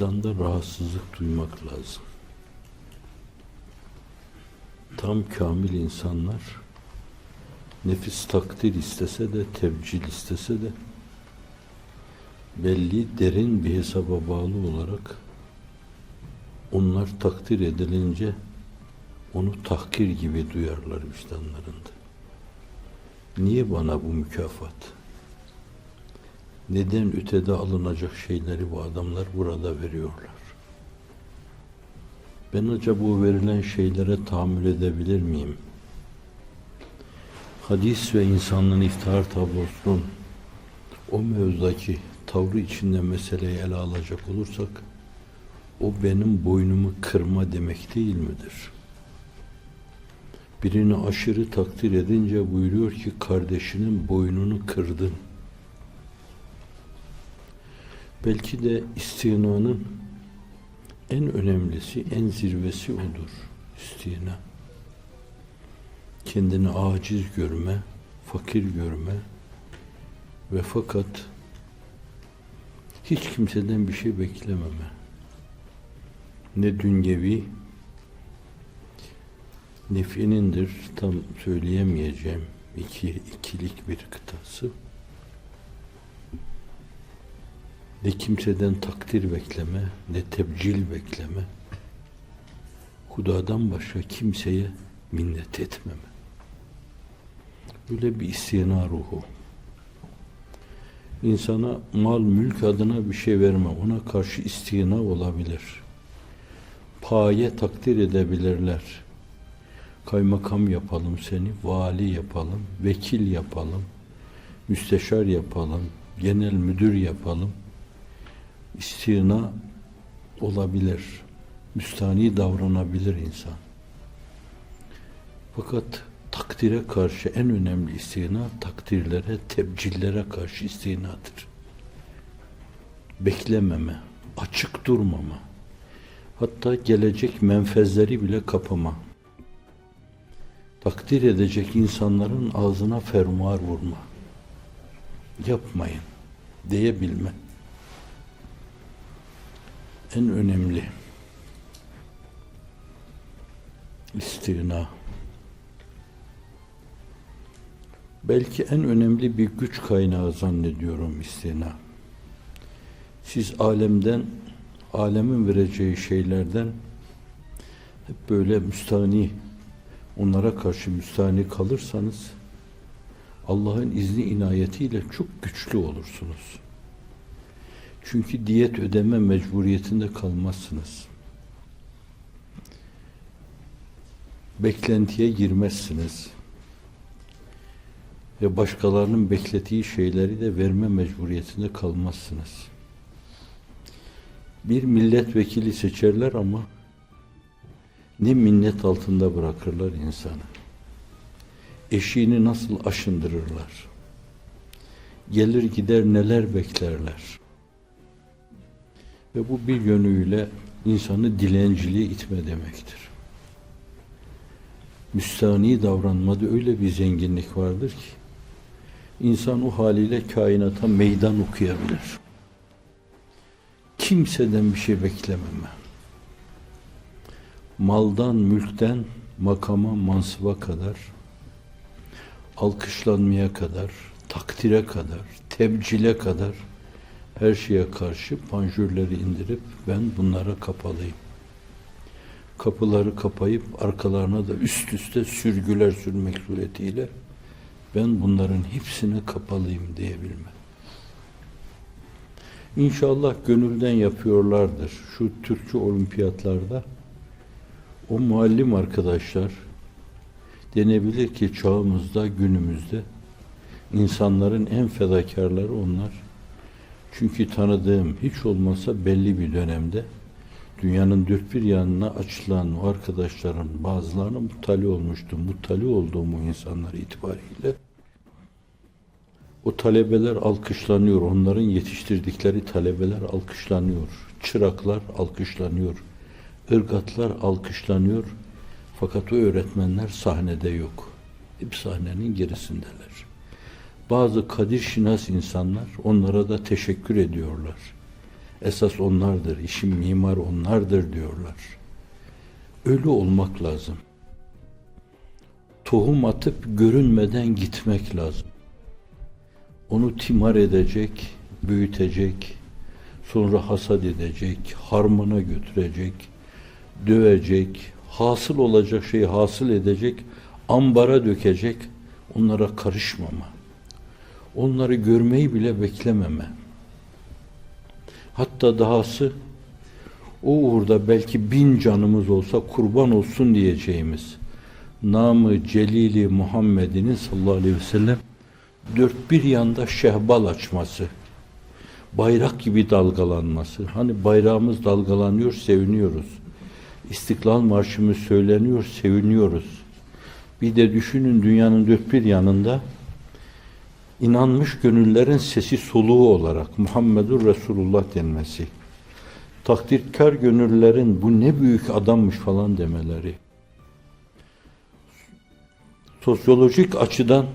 vicdanda rahatsızlık duymak lazım. Tam kamil insanlar nefis takdir istese de, tebcil istese de belli derin bir hesaba bağlı olarak onlar takdir edilince onu tahkir gibi duyarlar vicdanlarında. Niye bana bu mükafat? Neden ötede alınacak şeyleri bu adamlar burada veriyorlar? Ben acaba bu verilen şeylere tahammül edebilir miyim? Hadis ve insanlığın iftihar tablosunun o mevzudaki tavrı içinde meseleyi ele alacak olursak o benim boynumu kırma demek değil midir? Birini aşırı takdir edince buyuruyor ki kardeşinin boynunu kırdın. Belki de istinanın en önemlisi, en zirvesi odur. İstina. Kendini aciz görme, fakir görme ve fakat hiç kimseden bir şey beklememe. Ne dünyevi, nefinindir tam söyleyemeyeceğim iki, ikilik bir kıtası. Ne kimseden takdir bekleme, ne tebcil bekleme. Hudadan başka kimseye minnet etmeme. Böyle bir istina ruhu. İnsana mal, mülk adına bir şey verme. Ona karşı istina olabilir. Paye takdir edebilirler. Kaymakam yapalım seni, vali yapalım, vekil yapalım, müsteşar yapalım, genel müdür yapalım istina olabilir. Müstani davranabilir insan. Fakat takdire karşı en önemli istina takdirlere, tebcillere karşı istinadır. Beklememe, açık durmama, hatta gelecek menfezleri bile kapama. Takdir edecek insanların ağzına fermuar vurma. Yapmayın diyebilme en önemli istina. Belki en önemli bir güç kaynağı zannediyorum istina. Siz alemden, alemin vereceği şeylerden hep böyle müstani, onlara karşı müstani kalırsanız Allah'ın izni inayetiyle çok güçlü olursunuz. Çünkü diyet ödeme mecburiyetinde kalmazsınız. Beklentiye girmezsiniz. Ve başkalarının beklediği şeyleri de verme mecburiyetinde kalmazsınız. Bir milletvekili seçerler ama ne minnet altında bırakırlar insanı. Eşiğini nasıl aşındırırlar. Gelir gider neler beklerler. Ve bu bir yönüyle insanı dilenciliğe itme demektir. Müstani davranmada öyle bir zenginlik vardır ki insan o haliyle kainata meydan okuyabilir. Kimseden bir şey beklememe. Maldan, mülkten, makama, mansıba kadar, alkışlanmaya kadar, takdire kadar, tebcile kadar her şeye karşı panjurları indirip ben bunlara kapalıyım. Kapıları kapayıp arkalarına da üst üste sürgüler sürmek suretiyle ben bunların hepsine kapalıyım diyebilme. İnşallah gönülden yapıyorlardır. Şu Türkçe olimpiyatlarda o muallim arkadaşlar denebilir ki çağımızda, günümüzde insanların en fedakarları onlar. Çünkü tanıdığım hiç olmasa belli bir dönemde dünyanın dört bir yanına açılan o arkadaşların bazılarına muttali olmuştum. Muttali olduğum o insanlar itibariyle o talebeler alkışlanıyor. Onların yetiştirdikleri talebeler alkışlanıyor. Çıraklar alkışlanıyor. ırgatlar alkışlanıyor. Fakat o öğretmenler sahnede yok. Hep sahnenin gerisindeler. Bazı kadir şinas insanlar onlara da teşekkür ediyorlar. Esas onlardır, işin mimar onlardır diyorlar. Ölü olmak lazım. Tohum atıp görünmeden gitmek lazım. Onu timar edecek, büyütecek, sonra hasat edecek, harmana götürecek, dövecek, hasıl olacak şeyi hasıl edecek, ambara dökecek, onlara karışmama. Onları görmeyi bile beklememe. Hatta dahası o uğurda belki bin canımız olsa kurban olsun diyeceğimiz namı celili Muhammed'inin sallallahu aleyhi ve sellem dört bir yanda şehbal açması, bayrak gibi dalgalanması. Hani bayrağımız dalgalanıyor, seviniyoruz. İstiklal Marşımız söyleniyor, seviniyoruz. Bir de düşünün dünyanın dört bir yanında inanmış gönüllerin sesi soluğu olarak Muhammedur Resulullah denmesi. Takdirkar gönüllerin bu ne büyük adammış falan demeleri. Sosyolojik açıdan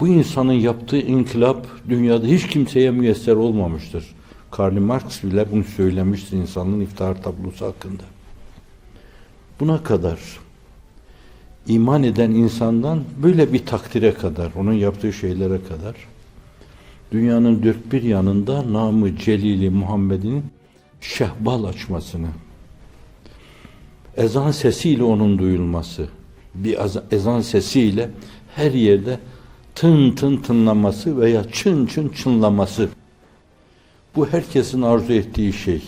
bu insanın yaptığı inkılap dünyada hiç kimseye müyesser olmamıştır. Karl Marx bile bunu söylemiştir insanın iftihar tablosu hakkında. Buna kadar iman eden insandan böyle bir takdire kadar, onun yaptığı şeylere kadar dünyanın dört bir yanında namı celili Muhammed'in şehbal açmasını, ezan sesiyle onun duyulması, bir ezan sesiyle her yerde tın tın tınlaması veya çın çın çınlaması. Bu herkesin arzu ettiği şey.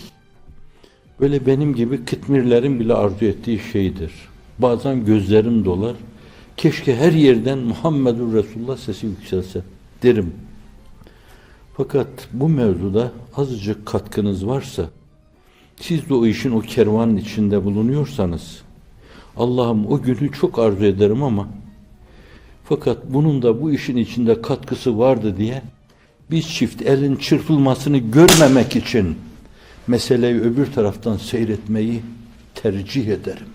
Böyle benim gibi kıtmirlerin bile arzu ettiği şeydir. Bazen gözlerim dolar. Keşke her yerden Muhammedur Resulullah sesi yükselse derim. Fakat bu mevzuda azıcık katkınız varsa, siz de o işin o kervanın içinde bulunuyorsanız, Allah'ım o günü çok arzu ederim ama fakat bunun da bu işin içinde katkısı vardı diye biz çift elin çırpılmasını görmemek için meseleyi öbür taraftan seyretmeyi tercih ederim.